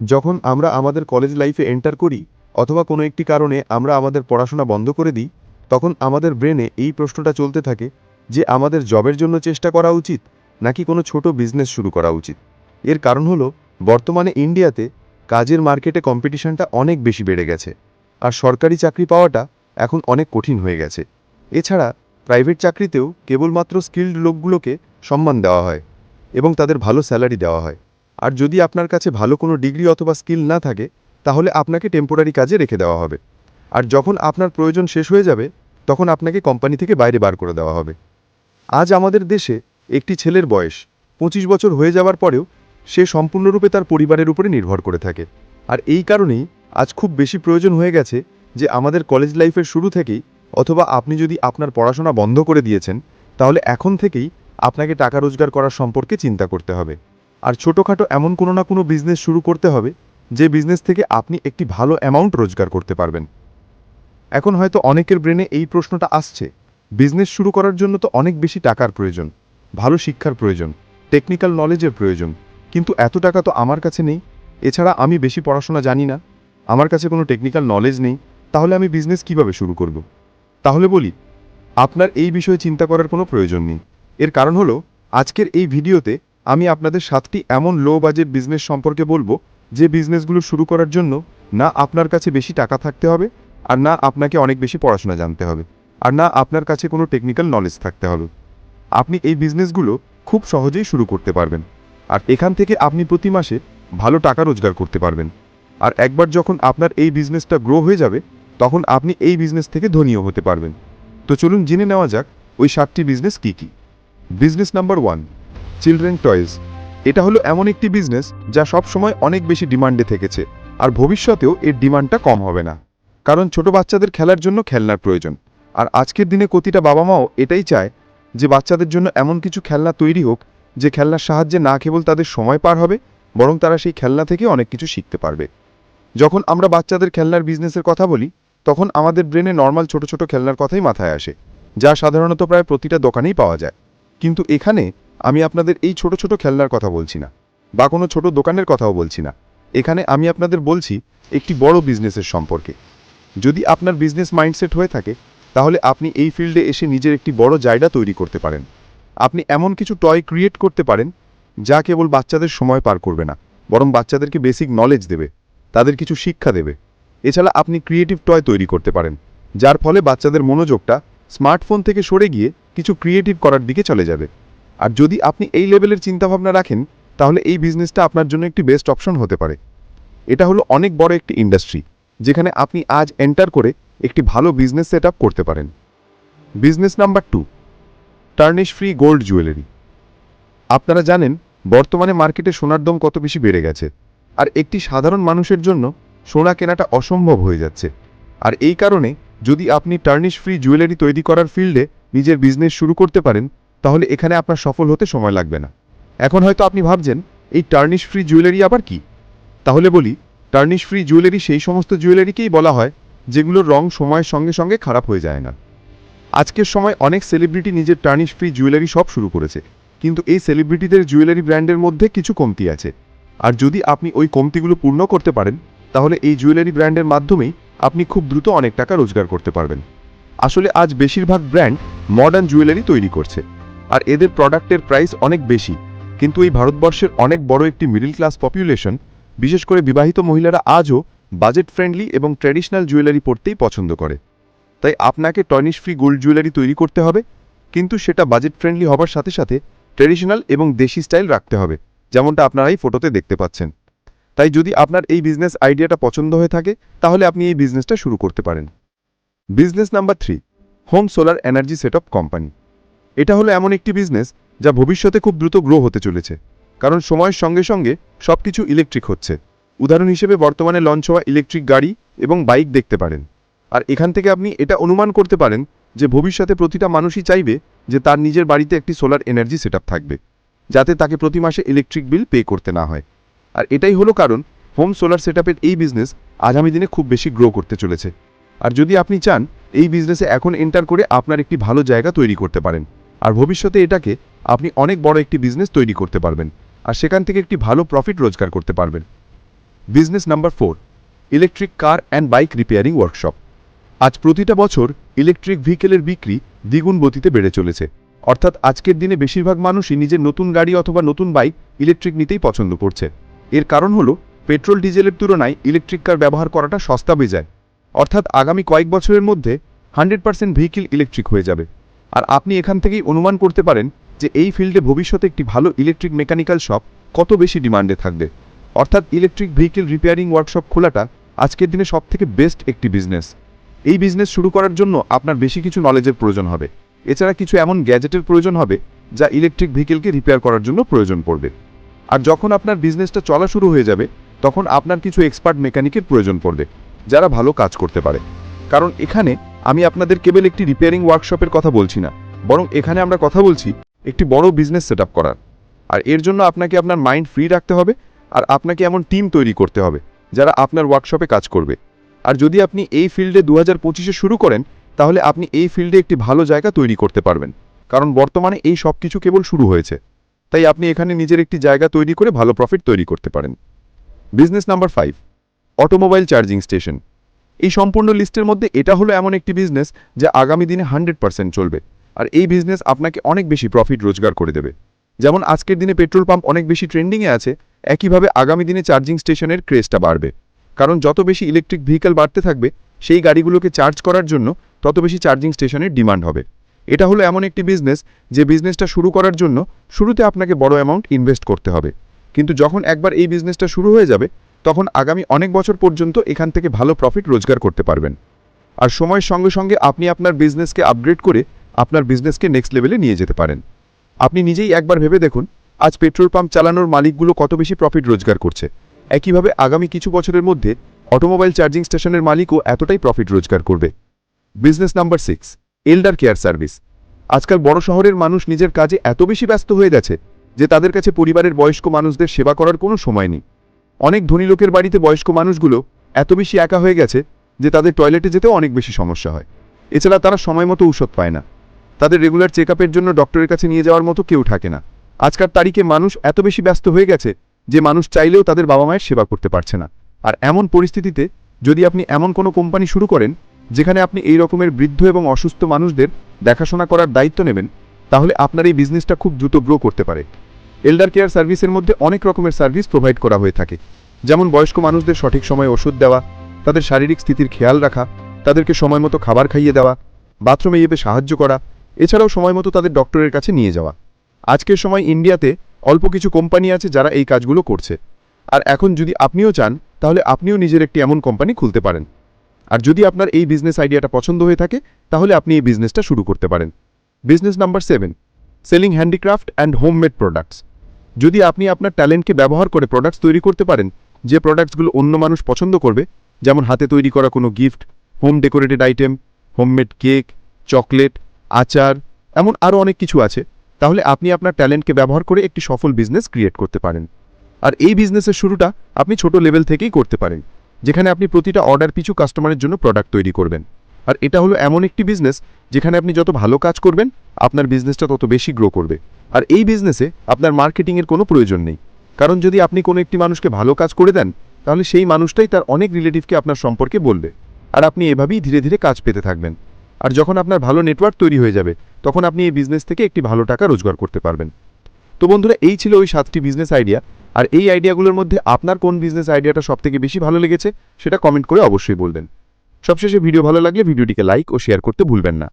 যখন আমরা আমাদের কলেজ লাইফে এন্টার করি অথবা কোনো একটি কারণে আমরা আমাদের পড়াশোনা বন্ধ করে দিই, তখন আমাদের ব্রেনে এই প্রশ্নটা চলতে থাকে যে আমাদের জবের জন্য চেষ্টা করা উচিত নাকি কোনো ছোট বিজনেস শুরু করা উচিত। এর কারণ হলো, বর্তমানে ইন্ডিয়াতে কাজের মার্কেটে কম্পিটিশনটা অনেক বেশি বেড়ে গেছে আর সরকারি চাকরি পাওয়াটা এখন অনেক কঠিন হয়ে গেছে। এছাড়া প্রাইভেট চাকরিতেও কেবলমাত্র স্কিল্ড লোকগুলোকে সম্মান দেওয়া হয় এবং তাদের ভালো স্যালারি দেওয়া হয়। আর যদি আপনার কাছে ভালো কোনো ডিগ্রি অথবা স্কিল না থাকে, তাহলে আপনাকে টেম্পোরারি কাজে রেখে দেওয়া হবে। আর যখন আপনার প্রয়োজন শেষ হয়ে যাবে, তখন আপনাকে কোম্পানি থেকে বাইরে বার করে দেওয়া হবে। আজ আমাদের দেশে একটি ছেলের বয়স পঁচিশ বছর হয়ে যাওয়ার পরেও সে সম্পূর্ণরূপে তার পরিবারের উপরে নির্ভর করে থাকে। আর এই কারণেই আজ খুব বেশি প্রয়োজন হয়ে গেছে যে আমাদের কলেজ লাইফের শুরু থেকেই অথবা আপনি যদি আপনার পড়াশোনা বন্ধ করে দিয়েছেন, তাহলে এখন থেকেই আপনাকে টাকা রোজগার করার সম্পর্কে চিন্তা করতে হবে। আর ছোটোখাটো এমন কোনো না কোনো বিজনেস শুরু করতে হবে, যে বিজনেস থেকে আপনি একটি ভালো অ্যামাউন্ট রোজগার করতে পারবেন। এখন হয়তো অনেকের ব্রেনে এই প্রশ্নটা আসছে বিজনেস শুরু করার জন্য তো অনেক বেশি টাকার প্রয়োজন, ভালো শিক্ষার প্রয়োজন টেকনিক্যাল নলেজের প্রয়োজন, কিন্তু এত টাকা তো আমার কাছে নেই, এছাড়া আমি বেশি পড়াশোনা জানি না, আমার কাছে কোনো টেকনিক্যাল নলেজ নেই, তাহলে আমি বিজনেস কীভাবে শুরু করব? তাহলে বলি, আপনার এই বিষয়ে চিন্তা করার কোনো প্রয়োজন নেই। এর কারণ হলো, আজকের এই ভিডিওতে আমি আপনাদের সাতটি এমন লো বাজেট বিজনেস সম্পর্কে বলব, যে বিজনেসগুলো শুরু করার জন্য না আপনার কাছে বেশি টাকা থাকতে হবে, আর না আপনাকে অনেক বেশি পড়াশোনা জানতে হবে, আর না আপনার কাছে কোনো টেকনিক্যাল নলেজ থাকতে হবে। আপনি এই বিজনেসগুলো খুব সহজেই শুরু করতে পারবেন, আর এখান থেকে আপনি প্রতি মাসে ভালো টাকা রোজগার করতে পারবেন। আর একবার যখন আপনার এই বিজনেসটা গ্রো হয়ে যাবে, তখন আপনি এই বিজনেস থেকে ধনীও হতে পারবেন। তো চলুন জেনে নেওয়া যাক, ওই সাতটি বিজনেস কী কী? Business number one children toys. এটা হলো এমন একটি বিজনেস যা সব সময় অনেক বেশি ডিমান্ডে থেকেছে, আর ভবিষ্যতেও এর ডিমান্ডটা কম হবে না। কারণ ছোট বাচ্চাদের খেলার জন্য খেলনার প্রয়োজন। আর আজকের দিনে প্রতিটা বাবা মাও এটাই চায় যে বাচ্চাদের জন্য এমন কিছু খেলনা তৈরি হোক যে খেলনার সাহায্যে না কেবল তাদের সময় পার হবে, বরং তারা সেই খেলনা থেকে অনেক কিছু শিখতে পারবে। যখন আমরা বাচ্চাদের খেলনার বিজনেসের কথা বলি, তখন আমাদের ব্রেনে নর্মাল ছোট ছোট খেলনার কথাই মাথায় আসে, যা সাধারণত প্রায় প্রতিটা দোকানেই পাওয়া যায়। কিন্তু এখানে আমি আপনাদের এই ছোট ছোট খেলনার কথা বলছি না, বা কোনো ছোট দোকানের কথাও বলছি না। এখানে আমি আপনাদের বলছি, একটি বড় বিজনেসের সম্পর্কে। যদি আপনার বিজনেস মাইন্ডসেট হয়ে থাকে, তাহলে আপনি এই ফিল্ডে এসে নিজের একটি বড় জায়গা তৈরি করতে পারেন। আপনি এমন কিছু টয় ক্রিয়েট করতে পারেন, যা কেবল বাচ্চাদের সময় পার করবে না, বরং বাচ্চাদেরকে বেসিক নলেজ দেবে, তাদের কিছু শিক্ষা দেবে। এছাড়া আপনি ক্রিয়েটিভ টয় তৈরি করতে পারেন, যার ফলে বাচ্চাদের মনোযোগটা স্মার্টফোন থেকে সরে গিয়ে কিছু ক্রিয়েটিভ করার দিকে চলে যাবে। আর যদি আপনি এই লেভেলের চিন্তাভাবনা রাখেন, তাহলে এই বিজনেসটা আপনার জন্য একটি বেস্ট অপশন হতে পারে। এটা হলো অনেক বড় একটি ইন্ডাস্ট্রি যেখানে আপনি আজ এন্টার করে একটি ভালো বিজনেস সেট করতে পারেন। Business number two tarnish free gold jewellery আপনারা জানেন, বর্তমানে মার্কেটে সোনার দম কত বেশি বেড়ে গেছে, আর একটি সাধারণ মানুষের জন্য সোনা কেনাটা অসম্ভব হয়ে যাচ্ছে। আর এই কারণে যদি আপনি টার্নিশ ফ্রি জুয়েলারি তৈরি করার ফিল্ডে নিজের বিজনেস শুরু করতে পারেন তাহলে এখানে আপনার সফল হতে সময় লাগবে না। এখন হয়তো আপনি ভাবছেন, এই টার্নিশ ফ্রি জুয়েলারি আবার কি? তাহলে বলি টার্নিশ ফ্রি জুয়েলারি সেই সমস্ত জুয়েলারিকেই বলা হয়, যেগুলোর রং সময়ের সঙ্গে সঙ্গে খারাপ হয়ে যায় না। আজকের সময় অনেক সেলিব্রিটি নিজের টার্নিশ ফ্রি জুয়েলারি সব শুরু করেছে, কিন্তু এই সেলিব্রিটিদের জুয়েলারি ব্র্যান্ডের মধ্যে কিছু কমতি আছে। আর যদি আপনি ওই কমতিগুলো পূর্ণ করতে পারেন, তাহলে এই জুয়েলারি ব্র্যান্ডের মাধ্যমেই আপনি খুব দ্রুত অনেক টাকা রোজগার করতে পারবেন। আসলে আজ বেশিরভাগ ব্র্যান্ড মডার্ন জুয়েলারি তৈরি করছে। আর এদের প্রোডাক্টের প্রাইস অনেক বেশি। কিন্তু এই ভারতবর্ষের অনেক বড় একটি মিডল ক্লাস পপুলেশন বিশেষ করে বিবাহিত মহিলারা আজও বাজেট ফ্রেন্ডলি এবং ট্র্যাডিশনাল জুয়েলারি পরতেই পছন্দ করে। তাই আপনাকে টর্নিশ ফ্রি গোল্ড জুয়েলারি তৈরি করতে হবে, কিন্তু সেটা বাজেট ফ্রেন্ডলি হবার সাথে সাথে ট্র্যাডিশনাল এবং দেশি স্টাইল রাখতে হবে, যেমনটা আপনারা এই ফটোতে দেখতে পাচ্ছেন। তাই যদি আপনার এই বিজনেস আইডিয়াটা পছন্দ হয়ে থাকে, তাহলে আপনি এই বিজনেসটা শুরু করতে পারেন। Business number three home solar energy setup company এটা হলো এমন একটি বিজনেস যা ভবিষ্যতে খুব দ্রুত গ্রো হতে চলেছে, কারণ সময়ের সঙ্গে সঙ্গে সব কিছু ইলেকট্রিক হচ্ছে। উদাহরণ হিসেবে বর্তমানে লঞ্চ হওয়া ইলেকট্রিক গাড়ি এবং বাইক দেখতে পারেন। আর এখান থেকে আপনি এটা অনুমান করতে পারেন যে ভবিষ্যতে প্রতিটা মানুষই চাইবে যে তার নিজের বাড়িতে একটি সোলার এনার্জি সেটআপ থাকবে, যাতে তাকে প্রতি মাসে ইলেকট্রিক বিল পে করতে না হয়। আর এটাই হলো কারণ হোম সোলার সেটআপের এই বিজনেস আগামী দিনে খুব বেশি গ্রো করতে চলেছে। আর যদি আপনি চান, এই বিজনেসে এখন এন্টার করে আপনার একটি ভালো জায়গা তৈরি করতে পারেন। আর ভবিষ্যতে এটাকে আপনি অনেক বড় একটি বিজনেস তৈরি করতে পারবেন। আর সেখান থেকে একটি ভালো প্রফিট রোজগার করতে পারবেন। Business number four electric car and bike repairing workshop আজ প্রতিটা বছর ইলেকট্রিক ভেহিকেলের বিক্রি দ্বিগুণ গতিতে বেড়ে চলেছে। অর্থাৎ আজকের দিনে বেশিরভাগ মানুষই নিজের নতুন গাড়ি অথবা নতুন বাইক ইলেকট্রিক নিতেই পছন্দ করছে। এর কারণ হলো পেট্রোল ডিজেলের তুলনায় ইলেকট্রিক কার ব্যবহার করাটা সস্তা হয়ে যায়। অর্থাৎ আগামী কয়েক বছরের মধ্যে হান্ড্রেড পার্সেন্ট ভেহিকেল ইলেকট্রিক হয়ে যাবে। আর আপনি এখান থেকেই অনুমান করতে পারেন যে এই ফিল্ডে ভবিষ্যতে একটি ভালো ইলেকট্রিক মেকানিক্যাল শপ কত বেশি ডিমান্ডে থাকবে। অর্থাৎ ইলেকট্রিক ভেহিকেল রিপেয়ারিং ওয়ার্কশপ খোলাটা আজকের দিনে সবথেকে বেস্ট একটি বিজনেস। এই বিজনেস শুরু করার জন্য আপনার বেশি কিছু নলেজের প্রয়োজন হবে। এছাড়া কিছু এমন গ্যাজেটের প্রয়োজন হবে যা ইলেকট্রিক ভেহিকেলকে রিপেয়ার করার জন্য প্রয়োজন পড়বে। আর যখন আপনার বিজনেসটা চলা শুরু হয়ে যাবে, তখন আপনার কিছু এক্সপার্ট মেকানিকের প্রয়োজন পড়বে, যারা ভালো কাজ করতে পারে। কারণ এখানে আমি আপনাদের কেবল একটি রিপেয়ারিং ওয়ার্কশপের কথা বলছি না, বরং এখানে আমরা কথা বলছি একটি বড় বিজনেস সেট করার। আর এর জন্য আপনাকে আপনার মাইন্ড ফ্রি রাখতে হবে, আর আপনাকে এমন টিম তৈরি করতে হবে, যারা আপনার ওয়ার্কশপে কাজ করবে। আর যদি আপনি এই ফিল্ডে দু হাজার শুরু করেন, তাহলে আপনি এই ফিল্ডে একটি ভালো জায়গা তৈরি করতে পারবেন, কারণ বর্তমানে এই সব কিছু কেবল শুরু হয়েছে। তাই আপনি এখানে নিজের একটি জায়গা তৈরি করে ভালো প্রফিট তৈরি করতে পারেন। Business number five automobile charging station এই সম্পূর্ণ লিস্টের মধ্যে এটা হলো এমন একটি বিজনেস যা আগামী দিনে হান্ড্রেড পার্সেন্ট চলবে। আর এই বিজনেস আপনাকে অনেক বেশি প্রফিট রোজগার করে দেবে। যেমন আজকের দিনে পেট্রোল পাম্প অনেক বেশি ট্রেন্ডিংয়ে আছে, একইভাবে আগামী দিনে চার্জিং স্টেশনের ক্রেজটা বাড়বে। কারণ যত বেশি ইলেকট্রিক ভেহিকেল বাড়তে থাকবে, সেই গাড়িগুলোকে চার্জ করার জন্য তত বেশি চার্জিং স্টেশনের ডিমান্ড হবে। এটা হলো এমন একটি বিজনেস যে বিজনেসটা শুরু করার জন্য শুরুতে আপনাকে বড় অ্যামাউন্ট ইনভেস্ট করতে হবে। কিন্তু যখন একবার এই বিজনেসটা শুরু হয়ে যাবে তখন আগামী অনেক বছর পর্যন্ত এখান থেকে ভালো প্রফিট রোজগার করতে পারবেন। আর সময়ের সঙ্গে সঙ্গে আপনি আপনার বিজনেসকে আপগ্রেড করে আপনার বিজনেসকে নেক্সট লেভেলে নিয়ে যেতে পারেন। আপনি নিজেই একবার ভেবে দেখুন, আজ পেট্রোল পাম্প চালানোর মালিকগুলো কত বেশি প্রফিট রোজগার করছে। একইভাবে আগামী কিছু বছরের মধ্যে অটোমোবাইল চার্জিং স্টেশনের মালিকও এতটাই প্রফিট রোজগার করবে। Business number six elder care service আজকাল বড় শহরের মানুষ নিজের কাজে এত বেশি ব্যস্ত হয়ে গেছে যে তাদের কাছে পরিবারের বয়স্ক মানুষদের সেবা করার কোনো সময় নেই। অনেক ধনী লোকের বাড়িতে বয়স্ক মানুষগুলো এত বেশি একা হয়ে গেছে যে তাদের টয়লেটে যেতেও অনেক বেশি সমস্যা হয়। এছাড়া তারা সময় মতো ঔষধ পায় না। তাদের রেগুলার চেক জন্য ডক্টরের কাছে নিয়ে যাওয়ার মতো কেউ থাকে না। আজকার তারিখে মানুষ এত বেশি ব্যস্ত হয়ে গেছে যে মানুষ চাইলেও তাদের বাবা মায়ের সেবা করতে পারছে না। আর এমন পরিস্থিতিতে যদি আপনি এমন কোনো কোম্পানি শুরু করেন, যেখানে আপনি এই রকমের বৃদ্ধ এবং অসুস্থ মানুষদের দেখাশোনা করার দায়িত্ব নেবেন, তাহলে আপনার এই বিজনেসটা খুব দ্রুত গ্রো করতে পারে। এল্ডার কেয়ার সার্ভিসের মধ্যে অনেক রকমের সার্ভিস প্রোভাইড করা হয়ে থাকে। যেমন বয়স্ক মানুষদের সঠিক সময়ে ওষুধ দেওয়া, তাদের শারীরিক স্থিতির খেয়াল রাখা, তাদেরকে সময় মতো খাবার খাইয়ে দেওয়া, বাথরুমে যেতে সাহায্য করা, এছাড়াও সময় মতো তাদের ডক্টরের কাছে নিয়ে যাওয়া। আজকের সময় ইন্ডিয়াতে অল্প কিছু কোম্পানি আছে যারা এই কাজগুলো করছে। আর এখন যদি আপনিও চান, তাহলে আপনিও নিজের একটি এমন কোম্পানি খুলতে পারেন। আর যদি আপনার এই বিজনেস আইডিয়াটা পছন্দ হয়ে থাকে, তাহলে আপনি এই বিজনেসটা শুরু করতে পারেন। Business number seven selling handicraft and homemade products যদি আপনি আপনার ট্যালেন্টকে ব্যবহার করে প্রোডাক্টস তৈরি করতে পারেন, যে প্রোডাক্টসগুলো অন্য মানুষ পছন্দ করবে, যেমন হাতে তৈরি করা কোনো gift home decorated item homemade cake chocolate আচার, এমন আরও অনেক কিছু আছে, তাহলে আপনি আপনার ট্যালেন্টকে ব্যবহার করে একটি সফল বিজনেস ক্রিয়েট করতে পারেন। আর এই বিজনেসের শুরুটা আপনি ছোট লেভেল থেকেই করতে পারেন, যেখানে আপনি প্রতিটা অর্ডার পিছু কাস্টমারের জন্য প্রোডাক্ট তৈরি করবেন। আর এটা হলো এমন একটি বিজনেস যেখানে আপনি যত ভালো কাজ করবেন, আপনার বিজনেসটা তত বেশি গ্রো করবে। আর এই বিজনেসে আপনার মার্কেটিংয়ের কোনো প্রয়োজন নেই। কারণ যদি আপনি কোনো একটি মানুষকে ভালো কাজ করে দেন, তাহলে সেই মানুষটাই তার অনেক রিলেটিভকে আপনার সম্পর্কে বলবে। আর আপনি এভাবেই ধীরে ধীরে কাজ পেতে থাকবেন। আর যখন আপনার ভালো নেটওয়ার্ক তৈরি হয়ে যাবে, তখন আপনি এই বিজনেস থেকে একটি ভালো টাকা রোজগার করতে পারবেন। তো বন্ধুরা, এই ছিল ওই সাতটি বিজনেস আইডিয়া আর এই আইডিয়াগুলোর মধ্যে আপনার কোন বিজনেস আইডিয়াটা সবথেকে বেশি ভালো লেগেছে, সেটা কমেন্ট করে অবশ্যই বলবেন। সবশেষে ভিডিও ভালো লাগলে ভিডিওটিকে লাইক ও শেয়ার করতে ভুলবেন না।